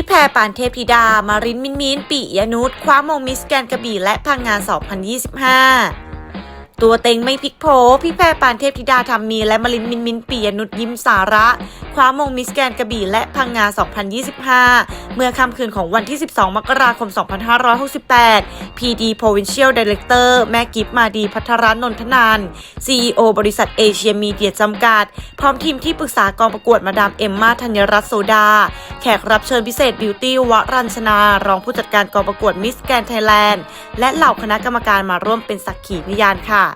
พี่แพรปานเทพธิดา มารินมินมินปิยนุชคว้ามงมิสแกนกระบี่และพังงาน 2025 ตัวเต็งไม่พลิกโผพี่แพรปานเทพธิดาทำมี และมลินมินมินปียนุชยิ้มสาระคว้ามงมิสแกนกระบี่และพังงา 2025 เมื่อค่ำคืนของวันที่ 12 มกราคม 2568 PD Provincial Director แม่กิฟมาดีพัทรนนทนาน CEO บริษัทเอเชียมีเดียจำกัด พร้อมทีมที่ปรึกษากองประกวดมาดามเอมมาธัญรัตน์โซดา แขกรับเชิญพิเศษบิวตี้วรัญชนา รองผู้จัดการกองประกวดมิสแกนไทยแลนด์และเหล่าคณะกรรมการมาร่วมเป็นสักขีพยานค่ะ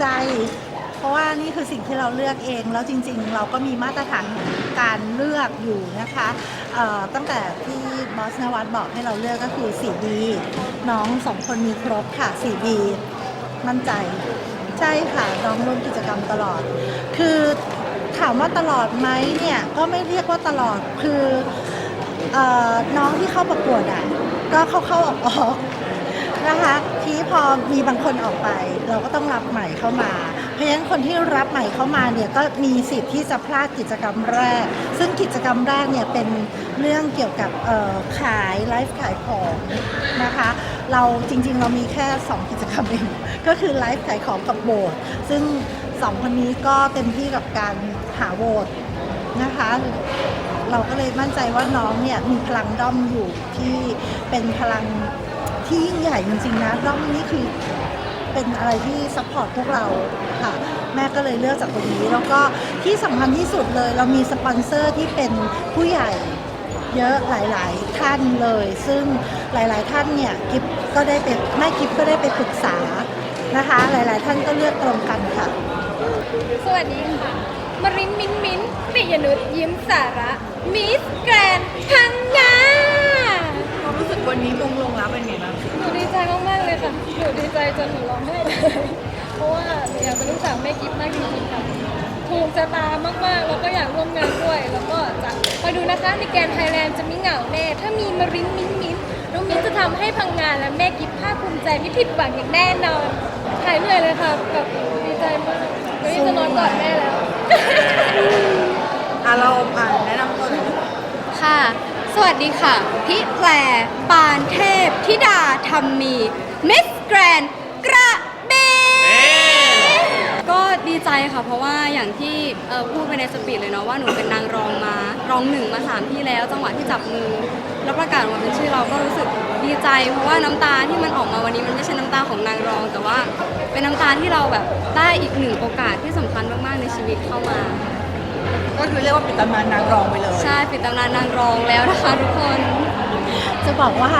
ใจ เพราะว่านี่คือสิ่งที่เราเลือกเอง แล้วจริง ๆ เราก็มีมาตรฐานของการเลือกอยู่นะคะเอ่อตั้งแต่ที่บอสนวัตบอกให้เราเลือกก็คือ 4D น้องสองคนมีครบค่ะ 4D มั่นใจ ใช่ค่ะน้องร่วมกิจกรรมตลอด คือถามว่าตลอดไหมเนี่ยก็ไม่เรียกว่าตลอดคือออน้องที่เข้าประกวดอะก็เข้าเข้าออกออก นะคะทีนี้พอมีบางคนออกไป เราก็ต้องรับใหม่เข้ามา เพราะฉะนั้นคนที่รับใหม่เข้ามาเนี่ยก็มีสิทธิ์ที่จะพลาดกิจกรรมแรก ซึ่งกิจกรรมแรกเนี่ยเป็นเรื่องเกี่ยวกับขายไลฟ์ขายของนะคะเราจริงๆ เรามีแค่ 2 กิจกรรมเองก็คือไลฟ์ขายของกับโบสถ์ซึ่งสองคนนี้ก็เต็มที่กับการหาโหวตนะคะ เราก็เลยมั่นใจว่าน้องเนี่ยมีพลังด้อมอยู่ที่เป็นพลัง ที่ยิ่งใหญ่จริงๆนะด้อมนี้คือเป็นอะไรที่ซัพพอร์ตพวกเราค่ะ แม่ก็เลยเลือกจากตรงนี้ แล้วก็ที่สำคัญที่สุดเลย เรามีสปอนเซอร์ที่เป็นผู้ใหญ่เยอะหลาย ๆ ท่านเลย ซึ่งหลาย ๆ ท่านเนี่ยกิฟก็ได้ไปแม่กิฟก็ได้ไปปรึกษานะคะ หลาย ๆ ท่านก็เลือกตรงกันค่ะ สวัสดีค่ะมารินมินมินปิยนุชยิ้มสาระมิสแกรนพังงาค วามรู้สึกวันนี้มงลงแล้วเป็นไงบ้างหนูดีใจมากๆเลยค่ะ หนูดีใจจนหนูร้องไห้เลยเพราะว่าหนูอยากเป็นลูกสาวแม่กิฟมากจริงๆค่ะ ถูกชะตามากๆ แล้วก็อยากร่วมงานด้วย แล้วก็จะคอยดูนะคะในแกรนด์ไทยแลนด์จะไม่เหงาแน่ ถ้ามีมารินมินมินน้องมินจะทำให้พังงานและแม่กิฟภาคภูมิใจไม่ผิดหวังอย่างแน่นอน หายเหนื่อยเลยค่ะแบบดีใจมากวันนี้จะนอนกอดแม่แล้ว อะเราอ่านแนะนำตัวหน่อยค่ะ สวัสดีค่ะ พี่แพรปานเทพธิดาธรรมมี มิสแกรนกระบี่ก็ดีใจค่ะ เพราะว่าอย่างที่เอ่อพูดไปในสปีดเลยเนาะว่าหนูเป็นนางรองมารองหนึ่งมาสามที่แล้ว จังหวะที่จับมือ แล้วประกาศออกมาเป็นชื่อเราก็รู้สึกดีใจ เพราะว่าน้ำตาที่มันออกมาวันนี้มันไม่ใช่น้ำตาของนางรอง แต่ว่าเป็นน้ำตาที่เราแบบได้อีกหนึ่งโอกาสที่สำคัญมากๆในชีวิตเข้ามา ก็คือเรียกว่าปิดตำนานนางรองไปเลย ใช่ปิดตำนานนางรองแล้วนะคะทุกคน จะบอกว่า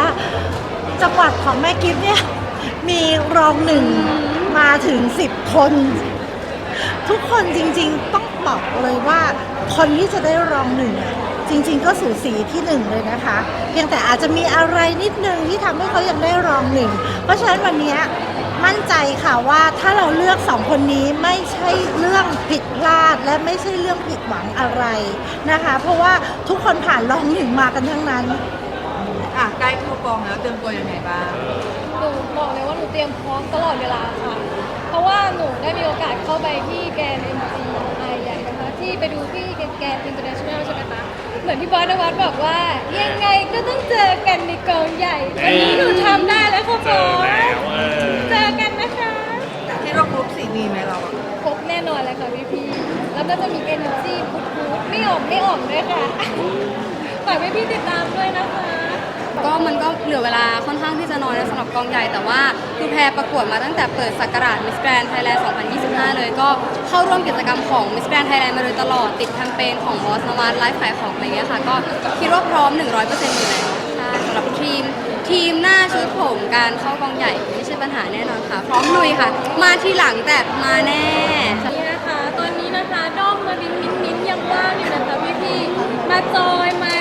จังหวัดของแม่กิฟเนี่ย มีรองหนึ่งมาถึง10คน ทุกคนจริงๆ ต้องบอกเลยว่า คนที่จะได้รองหนึ่งอะจริง ๆ ก็สูสีที่หนึ่งเลยนะคะ เพียงแต่อาจจะมีอะไรนิดนึงที่ทำให้เขายังได้รองหนึ่งเพราะฉะนั้นวันเนี้ย มั่นใจค่ะว่าถ้าเราเลือกสองคนนี้ไม่ใช่เรื่องผิดพลาดและไม่ใช่เรื่องผิดหวังอะไรนะคะ เพราะว่าทุกคนผ่านรองหนึ่งมากันทั้งนั้น อะใกล้เข้ากองแล้วเตรียมตัวยังไงบ้างหนูบอกเลยว่าหนูเตรียมพร้อมตลอดเวลาค่ะ เพราะว่าหนูได้มีโอกาสเข้าไปที่แกน MC ไอใหญ่นะคะที่ไปดูที่แกน international ใช่ไหมคะ เหมือนพี่บอสนวัดบอกว่า ยังไงก็ต้องเจอกันในกองใหญ่ วันนี้หนูทำได้แล้วค่ะบอสเจอกันนะคะ ที่เราครบสี่ดีไหมเราอะ ครบแน่นอนเลย ค่ะพี่พี่ๆแล้วก็จะมี energy พุดๆไม่ออกไม่ออกด้วยค่ะฝากพี่ๆติดตามด้วยนะคะ ก็มันก็เหลือเวลาค่อนข้างที่จะน้อยนะสำหรับกองใหญ่แต่ว่าคือแพรประกวดมาตั้งแต่เปิดสักราช Miss Grand Thailand 2025 เลยก็เข้าร่วมกิจกรรมของ Miss Grand Thailand มาโดยตลอดติดแคมเปญของบอสนวัตไลฟ์ขายของอะไรเงี้ยค่ะ ก็คิดว่าพร้อม 100%อยู่แล้วใช่สำหรับทีม ทีมหน้าชุดผมการเข้ากองใหญ่ไม่ใช่ปัญหาแน่นอนค่ะ พร้อมลุยค่ะ มาทีหลังแต่มาแน่นี่นะคะตอนนี้นะคะด้อ มมาบินมินมินยังว่างอยู่นะคะพี่พี่ๆมาจอยมา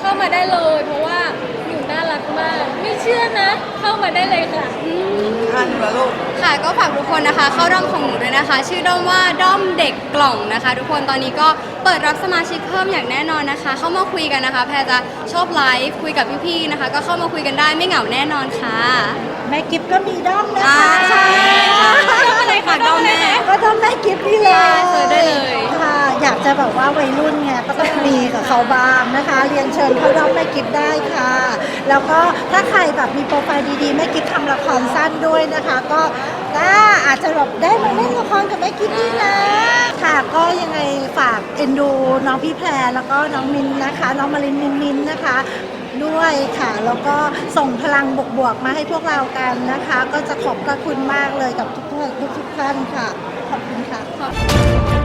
เข้ามาได้เลย เพราะว่าหนูน่ารักมาก ไม่เชื่อนะ เข้ามาได้เลยค่ะอ่านหนูละลูกค่ะก็ฝากทุกคนนะคะ เข้าด้อมของหนูด้วยนะคะ ชื่อด้อมว่าด้อมเด็กกล่องนะคะ ทุกคนตอนนี้ก็เปิดรับสมาชิกเพิ่มอย่างแน่นอนนะคะ เข้ามาคุยกันนะคะ แพรจะชอบไลฟ์คุยกับพี่ๆนะคะ ก็เข้ามาคุยกันได้ไม่เหงาแน่นอนค่ะแม่กิฟก็มีด้อมนะอ่าคะใช่อะไรค่ะด้อมแม่ก็ด้อมแม่กิฟนี่เลย จะแบบว่าวัยรุ่นไงก็ต้องมีกับเขาบ้างนะคะ เรียนเชิญเข้าด้อมแม่กิฟได้ค่ะ แล้วก็ถ้าใครแบบมีโปรไฟล์ดีๆแม่กิฟทำละครสั้นด้วยนะคะ ก็ก็อาจจะแบบได้มาเล่นละครกับแม่กิฟนี่นะ ค่ะก็ยังไงฝากเอ็นดูน้องพี่แพรแล้วก็น้องมินนะคะ น้องมารินมินมินนะคะด้วยค่ะ แล้วก็ส่งพลังบวกๆมาให้พวกเรากันนะคะ ก็จะขอบพระคุณมากเลยกับทุกท่านทุกท่านค่ะ ขอบคุณค่ะ